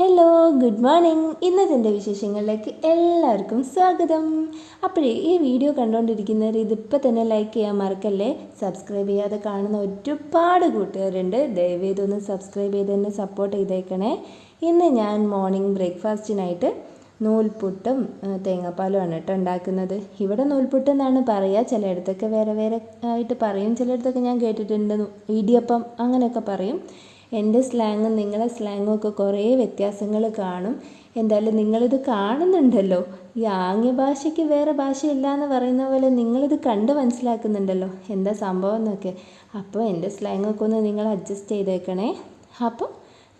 Hello good morning ഇന്നത്തെ വിശേഷങ്ങളിലേക്ക് എല്ലാവർക്കും സ്വാഗതം. അപ്പോഴേ ഈ വീഡിയോ കണ്ടുകൊണ്ടിരിക്കുന്നവർ ഇതിപ്പോൾ തന്നെ ലൈക്ക് ചെയ്യാൻ മറക്കല്ലേ? സബ്സ്ക്രൈബ് ചെയ്യാതെ കാണുന്ന ഒരുപാട് കൂട്ടുകാരുണ്ട്. ദയവേത് ഒന്ന് സബ്സ്ക്രൈബ് ചെയ്ത് തന്നെ സപ്പോർട്ട് ചെയ്തേക്കണേ. ഇന്ന് ഞാൻ മോർണിംഗ് ബ്രേക്ക്ഫാസ്റ്റിനായിട്ട് നൂൽപുട്ടും തേങ്ങാപ്പാലും തേങ്ങാപ്പാലുമാണ് കേട്ടോ ഉണ്ടാക്കുന്നത്. ഇവിടെ നൂൽപുട്ട് എന്നാണ് പറയുക ചിലയിടത്തൊക്കെ വേറെ വേറെ ആയിട്ട് പറയും. ചിലയിടത്തൊക്കെ ഞാൻ കേട്ടിട്ടുണ്ട്. ഇടിയപ്പം അങ്ങനെയൊക്കെ പറയും. എന്റെ സ്ലാങ്ങും നിങ്ങളെ സ്ലാങ്ങും ഒക്കെ കുറേ വ്യത്യാസങ്ങൾ കാണും. എന്തായാലും നിങ്ങളിത് കാണുന്നുണ്ടല്ലോ. ഈ ആംഗ്യ ഭാഷയ്ക്ക് വേറെ ഭാഷയില്ല എന്ന് പറയുന്ന പോലെ നിങ്ങളിത് കണ്ട് മനസ്സിലാക്കുന്നുണ്ടല്ലോ. എന്താ സംഭവം എന്നൊക്കെ. അപ്പോൾ എന്റെ സ്ലാങ്ങൊക്കെ ഒന്ന് നിങ്ങൾ അഡ്ജസ്റ്റ് ചെയ്തേക്കണേ. അപ്പോൾ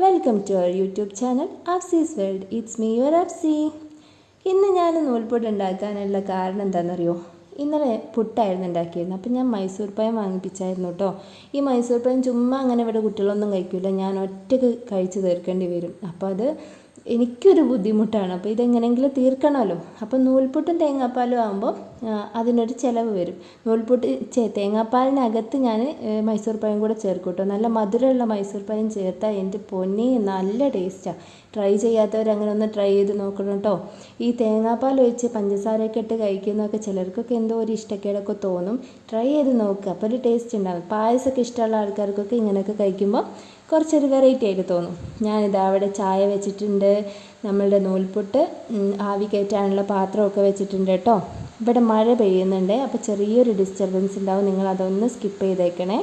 welcome to our YouTube channel Afsi's world it's me your Afsi ഇന്ന് ഞാൻ നൂൽപുട്ട് ഉണ്ടാക്കാനുള്ള കാരണം എന്താണെന്നറിയോ? ഇന്നലെ പുട്ടായിരുന്നു ഉണ്ടാക്കിയിരുന്നത്. അപ്പം ഞാൻ മൈസൂർ പഴം വാങ്ങിപ്പിച്ചായിരുന്നു കേട്ടോ. ഈ മൈസൂർ പഴം ചുമ്മാ അങ്ങനെ ഇവിടെ കുട്ടികളൊന്നും കഴിക്കില്ല ഞാൻ ഒറ്റയ്ക്ക് കഴിച്ച് തീർക്കേണ്ടി വരും. അപ്പോൾ അത് എനിക്കൊരു ബുദ്ധിമുട്ടാണ്. അപ്പോൾ ഇതെങ്ങനെയെങ്കിലും തീർക്കണമല്ലോ. അപ്പോൾ നൂൽപുട്ടും തേങ്ങാപ്പാലും ആകുമ്പോൾ അതിനൊരു ചിലവ് വരും. നൂൽപുട്ട് തേങ്ങാപ്പാലിനകത്ത് ഞാൻ മൈസൂർ പഴം കൂടെ ചേർക്കും കേട്ടോ നല്ല മധുരമുള്ള മൈസൂർ പഴം ചേർത്താൽ എന്റെ പൊന്നി നല്ല ടേസ്റ്റാണ് ട്രൈ ചെയ്യാത്തവർ അങ്ങനെ ഒന്ന് ട്രൈ ചെയ്ത് നോക്കണം കേട്ടോ ഈ തേങ്ങാപ്പാൽ ഒഴിച്ച് പഞ്ചസാരയൊക്കെ ഇട്ട് കഴിക്കുന്നതൊക്കെ ചിലർക്കൊക്കെ എന്തോ ഒരു ഇഷ്ടക്കേടൊക്കെ തോന്നും. ട്രൈ ചെയ്ത് നോക്കുക അപ്പോൾ ഒരു ടേസ്റ്റ് ഉണ്ടാകും പായസമൊക്കെ ഇഷ്ടമുള്ള ആൾക്കാർക്കൊക്കെ ഇങ്ങനെയൊക്കെ കഴിക്കുമ്പോൾ കുറച്ചൊരു വെറൈറ്റി ആയിട്ട് തോന്നും. ഞാനിതാ അവിടെ ചായ വെച്ചിട്ടുണ്ട് നമ്മളുടെ നൂൽപുട്ട് ആവി കയറ്റാനുള്ള പാത്രമൊക്കെ വെച്ചിട്ടുണ്ട് കേട്ടോ ഇവിടെ മഴ പെയ്യുന്നുണ്ട് അപ്പോൾ ചെറിയൊരു ഡിസ്റ്റർബൻസ് ഉണ്ടാവും നിങ്ങൾ അതൊന്ന് സ്കിപ്പ് ചെയ്തേക്കണേ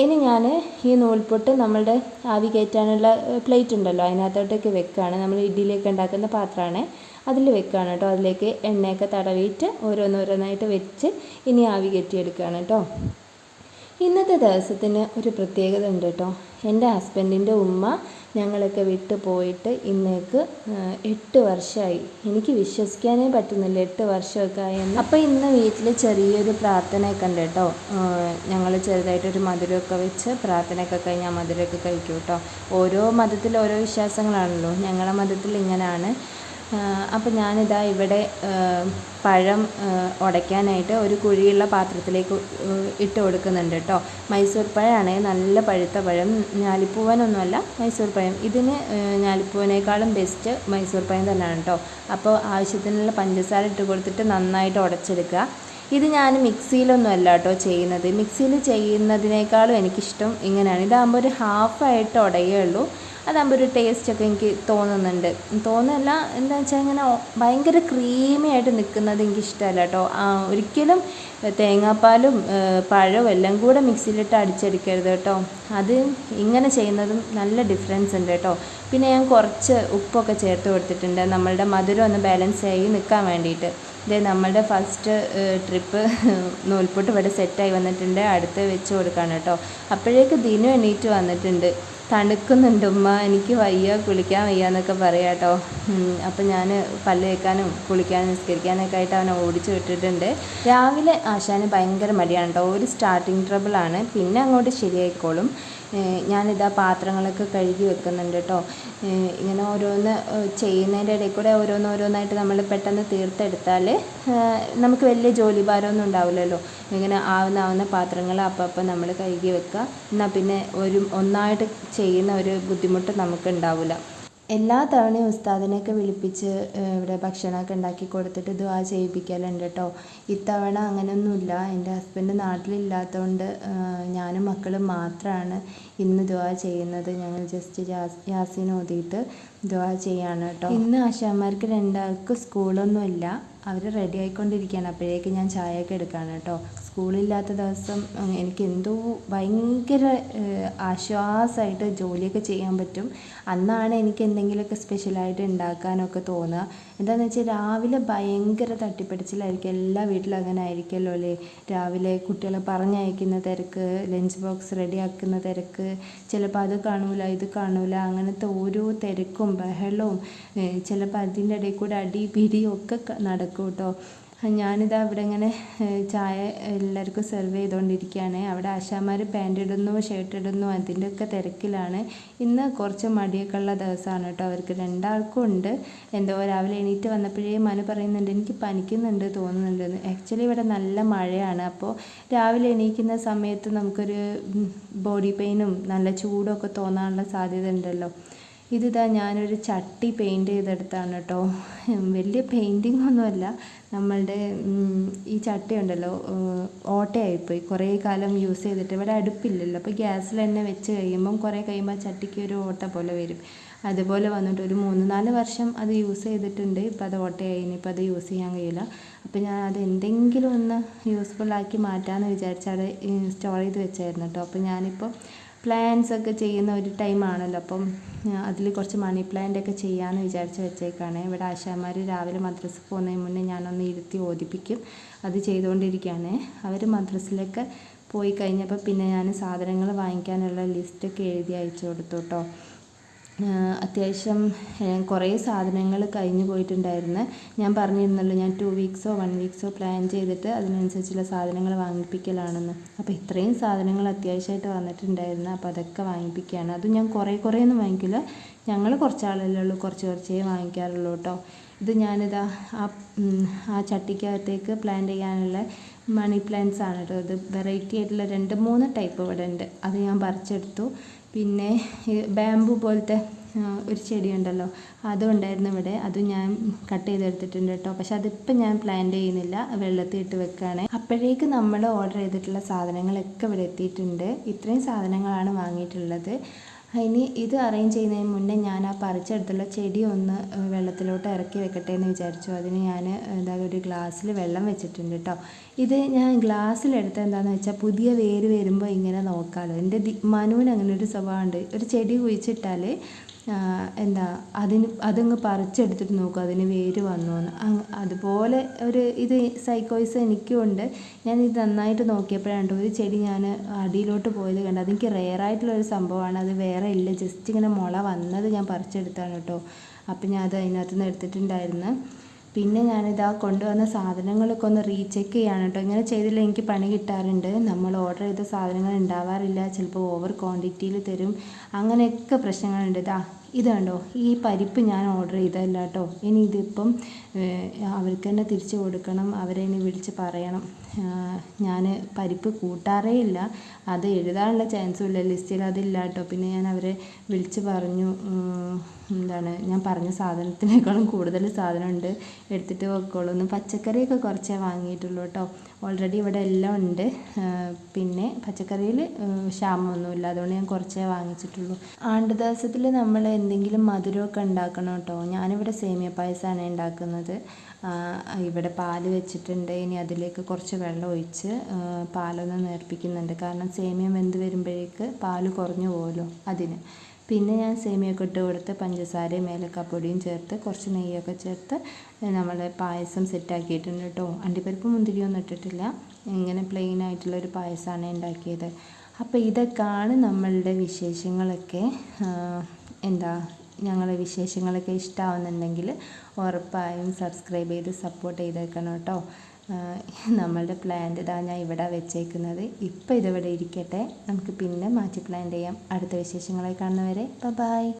ഇനി ഞാൻ ഈ നൂൽപുട്ട് നമ്മളുടെ ആവി കയറ്റാനുള്ള പ്ലേറ്റ് ഉണ്ടല്ലോ അതിനകത്തോട്ടേക്ക് വെക്കുകയാണ് നമ്മൾ ഇഡ്ഡലിയൊക്കെ ഉണ്ടാക്കുന്ന പാത്രമാണ് അതിൽ വെക്കുകയാണ് കേട്ടോ അതിലേക്ക് എണ്ണയൊക്കെ തടവിയിട്ട് ഓരോന്നോരോന്നായിട്ട് വെച്ച് ഇനി ആവി കയറ്റിയെടുക്കുകയാണ് കേട്ടോ ഇന്നത്തെ ദിവസത്തിന് ഒരു പ്രത്യേകത ഉണ്ട് കേട്ടോ. എന്റെ ഹസ്ബൻഡിന്റെ ഉമ്മ ഞങ്ങളൊക്കെ വിട്ടു പോയിട്ട് ഇന്നേക്ക് എട്ട് വർഷമായി എനിക്ക് വിശ്വസിക്കാനേ പറ്റുന്നില്ല എട്ട് വർഷമൊക്കെ ആയെന്ന് അപ്പോൾ ഇന്ന് വീട്ടിൽ ചെറിയൊരു പ്രാർത്ഥനയൊക്കെ ഉണ്ട് കേട്ടോ. ഞങ്ങൾ ചെറുതായിട്ടൊരു മധുരമൊക്കെ വെച്ച് പ്രാർത്ഥനയൊക്കെ കഴിഞ്ഞാൽ മധുരമൊക്കെ കഴിക്കും കേട്ടോ. ഓരോ മതത്തിൽ ഓരോ വിശ്വാസങ്ങളാണല്ലോ. ഞങ്ങളുടെ മതത്തിൽ ഇങ്ങനെയാണ്. അപ്പോൾ ഞാനിതാ ഇവിടെ പഴം ഉടയ്ക്കാനായിട്ട് ഒരു കുഴിയുള്ള പാത്രത്തിലേക്ക് ഇട്ട് കൊടുക്കുന്നുണ്ട് കേട്ടോ മൈസൂർ പഴമാണ് നല്ല പഴുത്ത പഴം. ഞാലിപ്പൂവനൊന്നുമല്ല മൈസൂർ പഴം. ഇതിന് ഞാലിപ്പൂവനേക്കാളും ബെസ്റ്റ് മൈസൂർ പഴം തന്നെയാണ് കേട്ടോ അപ്പോൾ ആവശ്യത്തിനുള്ള പഞ്ചസാര ഇട്ട് കൊടുത്തിട്ട് നന്നായിട്ട് ഉടച്ചെടുക്കുക. ഇത് ഞാൻ മിക്സിയിലൊന്നും അല്ല കേട്ടോ ചെയ്യുന്നത്. മിക്സിയിൽ ചെയ്യുന്നതിനേക്കാളും എനിക്കിഷ്ടം ഇങ്ങനെയാണ്. ഇതാകുമ്പോൾ ഒരു ഹാഫായിട്ട് ഉടയുള്ളൂ അതാകുമ്പോൾ ഒരു ടേസ്റ്റൊക്കെ എനിക്ക് തോന്നുന്നുണ്ട്. തോന്നുന്നില്ല എന്താ വെച്ചാൽ ഇങ്ങനെ ഭയങ്കര ക്രീമി ആയിട്ട് നിൽക്കുന്നത് എനിക്ക് ഇഷ്ടമല്ല കേട്ടോ ഒരിക്കലും തേങ്ങാപ്പാലും പഴവും എല്ലാം കൂടെ മിക്സിയിലിട്ട് അടിച്ചെടുക്കരുത് കേട്ടോ അത് ഇങ്ങനെ ചെയ്യുന്നതും നല്ല ഡിഫറൻസ് ഉണ്ട് കേട്ടോ പിന്നെ ഞാൻ കുറച്ച് ഉപ്പൊക്കെ ചേർത്ത് കൊടുത്തിട്ടുണ്ട്. നമ്മളുടെ മധുരം ഒന്ന് ബാലൻസ് ആയി നിൽക്കാൻ വേണ്ടിയിട്ട്. ഇതേ നമ്മളുടെ ഫസ്റ്റ് ട്രിപ്പ് നൂൽപുട്ട് ഇവിടെ സെറ്റായി വന്നിട്ടുണ്ട്. അടുത്ത് വെച്ച് കൊടുക്കാണ് കേട്ടോ. അപ്പോഴേക്ക് ദിനു എണീറ്റ് വന്നിട്ടുണ്ട്. തണുക്കുന്നുണ്ട് ഉമ്മ. എനിക്ക് വയ്യ കുളിക്കാൻ വയ്യ എന്നൊക്കെ പറയാം കേട്ടോ. അപ്പം ഞാൻ പല്ല് വയ്ക്കാനും കുളിക്കാനും നിസ്കരിക്കാനൊക്കെ ആയിട്ട് അവനെ ഓടിച്ചു വിട്ടിട്ടുണ്ട്. രാവിലെ ആശാന് ഭയങ്കര മടിയാണ് കേട്ടോ. ഒരു സ്റ്റാർട്ടിങ് ട്രബിളാണ് പിന്നെ അങ്ങോട്ട് ശരിയായിക്കോളും. ഞാനിതാ പാത്രങ്ങളൊക്കെ കഴുകി വെക്കുന്നുണ്ട് കേട്ടോ ഇങ്ങനെ ഓരോന്ന് ചെയ്യുന്നതിന്റെ ഇടയിൽ കൂടെ ഓരോന്ന് ഓരോന്നായിട്ട് നമ്മൾ പെട്ടെന്ന് തീർത്തെടുത്താൽ നമുക്ക് വലിയ ജോലി ഭാരമൊന്നും ഉണ്ടാവില്ലല്ലോ. ഇങ്ങനെ ആവുന്ന ആവുന്ന പാത്രങ്ങൾ അപ്പം അപ്പം നമ്മൾ കഴുകി വെക്കുക എന്നാൽ പിന്നെ ഒരു ഒന്നായിട്ട് ചെയ്യുന്ന ഒരു ബുദ്ധിമുട്ട് നമുക്ക് ഉണ്ടാവില്ല എല്ലാ തവണയും ഉസ്താദിനെയൊക്കെ വിളിപ്പിച്ച് ഇവിടെ ഭക്ഷണമൊക്കെ ഉണ്ടാക്കി കൊടുത്തിട്ട് ദുആ ചെയ്യിപ്പിക്കലുണ്ട് കേട്ടോ ഇത്തവണ അങ്ങനെയൊന്നുമില്ല. എന്റെ ഹസ്ബൻഡ് നാട്ടിലില്ലാത്തതുകൊണ്ട് ഞാനും മക്കളും മാത്രമാണ് ഇന്ന് ദുആ ചെയ്യുന്നത്. ഞങ്ങൾ ജസ്റ്റ് യാസ് യാസീൻ ഓതിയിട്ട് ദുആ ചെയ്യാണ് കേട്ടോ ഇന്ന് ആശാന്മാർക്ക് രണ്ടാൾക്ക് സ്കൂളൊന്നുമില്ല. അവർ റെഡി ആയിക്കൊണ്ടിരിക്കുകയാണ്. അപ്പോഴേക്ക് ഞാൻ ചായയൊക്കെ എടുക്കുകയാണ് കേട്ടോ സ്കൂളില്ലാത്ത ദിവസം എനിക്ക് എന്തോ ഭയങ്കര ആശ്വാസമായിട്ട് ജോലിയൊക്കെ ചെയ്യാൻ പറ്റും. അന്നാണ് എനിക്ക് എന്തെങ്കിലുമൊക്കെ സ്പെഷ്യലായിട്ട് ഉണ്ടാക്കാനൊക്കെ തോന്നുക എന്താണെന്ന് വെച്ചാൽ രാവിലെ ഭയങ്കര തട്ടിപ്പിടിച്ചിലായിരിക്കും. എല്ലാ വീട്ടിലും അങ്ങനെ ആയിരിക്കുമല്ലോ അല്ലേ? രാവിലെ കുട്ടികളെ പറഞ്ഞയക്കുന്ന തിരക്ക് ലഞ്ച് ബോക്സ് റെഡിയാക്കുന്ന തിരക്ക് ചിലപ്പോൾ അത് കാണൂല ഇത് കാണൂല അങ്ങനത്തെ ഓരോ തിരക്കും ബഹളവും ചിലപ്പോൾ അതിന്റെ ഇടയിൽ കൂടെ അടി പിടിയും ഒക്കെ നടക്കും കേട്ടോ. ഞാനിതാ ഇവിടെ ഇങ്ങനെ ചായ എല്ലാവർക്കും സെർവ് ചെയ്തുകൊണ്ടിരിക്കുകയാണ് അവിടെ ആശാമാർ പാന്റ് ഇടുന്നു ഷർട്ട് ഇടുന്നു അതിന്റെയൊക്കെ തിരക്കിലാണ്. ഇന്ന് കുറച്ച് മടിയൊക്കെ ഉള്ള ദിവസമാണ് കേട്ടോ. അവർക്ക് രണ്ടാൾക്കും ഉണ്ട്. എന്തോ രാവിലെ എണീറ്റ് വന്നപ്പോഴേ മനു പറയുന്നുണ്ട് എനിക്ക് പനിക്കുന്നുണ്ട് തോന്നുന്നുണ്ട് ആക്ച്വലി ഇവിടെ നല്ല മഴയാണ്. അപ്പോൾ രാവിലെ എണീക്കുന്ന സമയത്ത് നമുക്കൊരു ബോഡി പെയിനും നല്ല ചൂടൊക്കെ തോന്നാനുള്ള സാധ്യത ഉണ്ടല്ലോ. ഇതിതാ ഞാനൊരു ചട്ടി പെയിന്റ് ചെയ്തെടുത്താണ് കേട്ടോ വലിയ പെയിന്റിംഗ് ഒന്നുമല്ല. നമ്മളുടെ ഈ ചട്ടി ഉണ്ടല്ലോ ഓട്ടയായിപ്പോയി. കുറേ കാലം യൂസ് ചെയ്തിട്ട്. ഇവിടെ അടുപ്പില്ലല്ലോ. അപ്പോൾ ഗ്യാസിൽ തന്നെ വെച്ച് കഴിയുമ്പം കുറേ കഴിയുമ്പോൾ ചട്ടിക്ക് ഒരു ഓട്ട പോലെ വരും. അതുപോലെ വന്നിട്ട് ഒരു മൂന്ന് നാല് വർഷം അത് യൂസ് ചെയ്തിട്ടുണ്ട്. ഇപ്പം അത് ഓട്ടയായി. ഇനിയിപ്പോൾ അത് യൂസ് ചെയ്യാൻ കഴിയില്ല. അപ്പോൾ ഞാൻ അത് എന്തെങ്കിലും ഒന്ന് യൂസ്ഫുള്ളാക്കി മാറ്റാമെന്ന് വിചാരിച്ചാൽ സ്റ്റോർ ചെയ്ത് വെച്ചായിരുന്നു കേട്ടോ അപ്പോൾ ഞാനിപ്പോൾ പ്ലാന്റ്സ് ഒക്കെ ചെയ്യുന്ന ഒരു ടൈമാണല്ലോ അപ്പം അതിൽ കുറച്ച് മണി പ്ലാന്റ് ഒക്കെ ചെയ്യാമെന്ന് വിചാരിച്ച് വെച്ചേക്കാണ്. ഇവിടെ ആശാമാർ രാവിലെ മദ്രസ പോകുന്നതിന് മുന്നേ ഞാനൊന്ന് ഇരുത്തി ഓദിപ്പിക്കും അത് ചെയ്തുകൊണ്ടിരിക്കുകയാണ്. അവർ മദ്രസിലൊക്കെ പോയി കഴിഞ്ഞപ്പോൾ പിന്നെ ഞാൻ സാധനങ്ങൾ വാങ്ങിക്കാനുള്ള ലിസ്റ്റൊക്കെ എഴുതി അയച്ചു കൊടുത്തു കേട്ടോ. അത്യാവശ്യം കുറേ സാധനങ്ങൾ കഴിഞ്ഞു പോയിട്ടുണ്ടായിരുന്നു. ഞാൻ പറഞ്ഞിരുന്നല്ലോ ഞാൻ ടു വീക്സോ വൺ വീക്സോ പ്ലാൻ ചെയ്തിട്ട് അതിനനുസരിച്ചുള്ള സാധനങ്ങൾ വാങ്ങിപ്പിക്കലാണെന്ന്. അപ്പോൾ ഇത്രയും സാധനങ്ങൾ അത്യാവശ്യമായിട്ട് വന്നിട്ടുണ്ടായിരുന്നു. അപ്പോൾ അതൊക്കെ വാങ്ങിപ്പിക്കുകയാണ്. അതും ഞാൻ കുറേ കുറേ ഒന്നും വാങ്ങിക്കില്ല. ഞങ്ങൾ കുറച്ചാളല്ലേ ഉള്ളൂ കുറച്ച് കുറച്ചേ വാങ്ങിക്കാറുള്ളൂ കേട്ടോ. ഇത് ഞാനിതാ ആ ആ ചട്ടിക്കകത്തേക്ക് പ്ലാൻ ചെയ്യാനുള്ള മണി പ്ലാന്റ്സ് ആണ് കേട്ടോ. ഇത് വെറൈറ്റി ആയിട്ടുള്ള രണ്ട് മൂന്ന് ടൈപ്പ് ഇവിടെ ഉണ്ട്. അത് ഞാൻ പറിച്ചെടുത്തു. പിന്നെ ബാമ്പു പോലത്തെ ഒരു ചെടിയുണ്ടല്ലോ അതും ഉണ്ടായിരുന്നു ഇവിടെ. അതും ഞാൻ കട്ട് ചെയ്തെടുത്തിട്ടുണ്ട് കേട്ടോ. പക്ഷെ അതിപ്പോൾ ഞാൻ പ്ലാന്റ് ചെയ്യുന്നില്ല. വെള്ളത്തിൽ ഇട്ട് വെക്കുകയാണ്. അപ്പോഴേക്ക് നമ്മൾ ഓർഡർ ചെയ്തിട്ടുള്ള സാധനങ്ങളൊക്കെ ഇവിടെ എത്തിയിട്ടുണ്ട്. ഇത്രയും സാധനങ്ങളാണ് വാങ്ങിയിട്ടുള്ളത്. ഇനി ഇത് അറേഞ്ച് ചെയ്യുന്നതിന് മുന്നേ ഞാൻ ആ പറിച്ചെടുത്തുള്ള ചെടി ഒന്ന് വെള്ളത്തിലോട്ട് ഇറക്കി വെക്കട്ടെ എന്ന് വിചാരിച്ചു. അതിന് ഞാൻ എന്താ ഒരു ഗ്ലാസ്സിൽ വെള്ളം വെച്ചിട്ടുണ്ട് കേട്ടോ. ഇത് ഞാൻ ഗ്ലാസ്സിലെടുത്ത എന്താണെന്ന് വെച്ചാൽ പുതിയ വേര് വരുമ്പോൾ ഇങ്ങനെ നോക്കാമല്ലോ എന്റെ മനുവിന് അങ്ങനെ ഒരു സ്വഭാവമുണ്ട് ഒരു ചെടി കുഴിച്ചിട്ടാൽ എന്താ അതിന് അതങ്ങ് പറിച്ചെടുത്തിട്ട് നോക്കും അതിന് വേര് വന്നു എന്ന് അതുപോലെ ഒരു ഇത് സൈക്കോയിസ് എനിക്കും ഉണ്ട്. ഞാൻ ഇത് നന്നായിട്ട് നോക്കിയപ്പോഴാണ് ഒരു ചെടി ഞാൻ അടിയിലോട്ട് പോയത് കണ്ടത്. അതെനിക്ക് റെയറായിട്ടുള്ള ഒരു സംഭവമാണ്. അത് വേറെ ഇല്ല. ജസ്റ്റ് ഇങ്ങനെ മുള വന്നത് ഞാൻ പറിച്ചെടുത്താണ് കേട്ടോ. അപ്പം ഞാൻ അത് അതിനകത്ത് നിന്ന് എടുത്തിട്ടുണ്ടായിരുന്നു. പിന്നെ ഞാനിതാ കൊണ്ടുവന്ന സാധനങ്ങളൊക്കെ ഒന്ന് റീചെക്ക് ചെയ്യാണ് കേട്ടോ ഇങ്ങനെ ചെയ്തില്ല എനിക്ക് പണി കിട്ടാറുണ്ട്. നമ്മൾ ഓർഡർ ചെയ്ത സാധനങ്ങൾ ഉണ്ടാവാറില്ല. ചിലപ്പോൾ ഓവർ ക്വാണ്ടിറ്റിയിൽ തരും. അങ്ങനെയൊക്കെ പ്രശ്നങ്ങളുണ്ട്. ഇതാ ഇത് കണ്ടോ? ഈ പരിപ്പ് ഞാൻ ഓർഡർ ചെയ്തതല്ല കേട്ടോ ഇനി ഇതിപ്പം അവർക്ക് തന്നെ തിരിച്ച് കൊടുക്കണം അവരെ ഇനി വിളിച്ച് പറയണം. ഞാൻ പരിപ്പ് കൂട്ടാറേ ഇല്ല. അത് എഴുതാനുള്ള ചാൻസും ഇല്ല. ലിസ്റ്റിൽ അതില്ല കേട്ടോ പിന്നെ ഞാൻ അവരെ വിളിച്ച് പറഞ്ഞു എന്താണ് ഞാൻ പറഞ്ഞ സാധനത്തിനേക്കാളും കൂടുതൽ സാധനമുണ്ട്. എടുത്തിട്ട് വെക്കോളൂ ഒന്ന് പച്ചക്കറിയൊക്കെ കുറച്ചേ വാങ്ങിയിട്ടുള്ളൂ കേട്ടോ. ഓൾറെഡി ഇവിടെ എല്ലാം ഉണ്ട്. പിന്നെ പച്ചക്കറിയിൽ ക്ഷാമമൊന്നുമില്ല. അതുകൊണ്ട് ഞാൻ കുറച്ചേ വാങ്ങിച്ചിട്ടുള്ളൂ. ആണ്ട് ദിവസത്തിൽ നമ്മൾ എന്തെങ്കിലും മധുരമൊക്കെ ഉണ്ടാക്കണം കേട്ടോ. ഞാനിവിടെ സേമിയ പായസമാണ് ഉണ്ടാക്കുന്നത്. ഇവിടെ പാൽ വെച്ചിട്ടുണ്ട്. ഇനി അതിലേക്ക് കുറച്ച് വെള്ളം ഒഴിച്ച് പാലൊന്ന് നേർപ്പിക്കുന്നുണ്ട്. കാരണം സേമിയ വെന്ത് വരുമ്പോഴേക്ക് പാൽ കുറഞ്ഞു പോകുമല്ലോ അതിന്. പിന്നെ ഞാൻ സേമിയൊക്കെ ഇട്ട് കൊടുത്ത് പഞ്ചസാരയും ഏലക്കാപ്പൊടിയും ചേർത്ത് കുറച്ച് നെയ്യൊക്കെ ചേർത്ത് നമ്മൾ പായസം സെറ്റാക്കിയിട്ടുണ്ട് കേട്ടോ. അണ്ടിപ്പരിപ്പ് മുന്തിരിയൊന്നും ഇട്ടിട്ടില്ല. ഇങ്ങനെ പ്ലെയിൻ ആയിട്ടുള്ളൊരു പായസമാണ് ഉണ്ടാക്കിയത്. അപ്പോൾ ഇതൊക്കെയാണ് നമ്മളുടെ വിശേഷങ്ങളൊക്കെ. എന്താ ഞങ്ങളുടെ വിശേഷങ്ങളൊക്കെ ഇഷ്ടമാവുന്നുണ്ടെങ്കിൽ ഉറപ്പായും സബ്സ്ക്രൈബ് ചെയ്ത് സപ്പോർട്ട് ചെയ്തേക്കണം കേട്ടോ. നമ്മളുടെ പ്ലാന്റ് ഇതാ ഞാൻ ഇവിടെ വെച്ചേക്കുന്നത്. ഇപ്പോൾ ഇതിവിടെ ഇരിക്കട്ടെ. നമുക്ക് പിന്നെ മാറ്റി പ്ലാൻ ചെയ്യാം. അടുത്ത വിശേഷങ്ങളായി കാണുന്നവരെ. ബൈ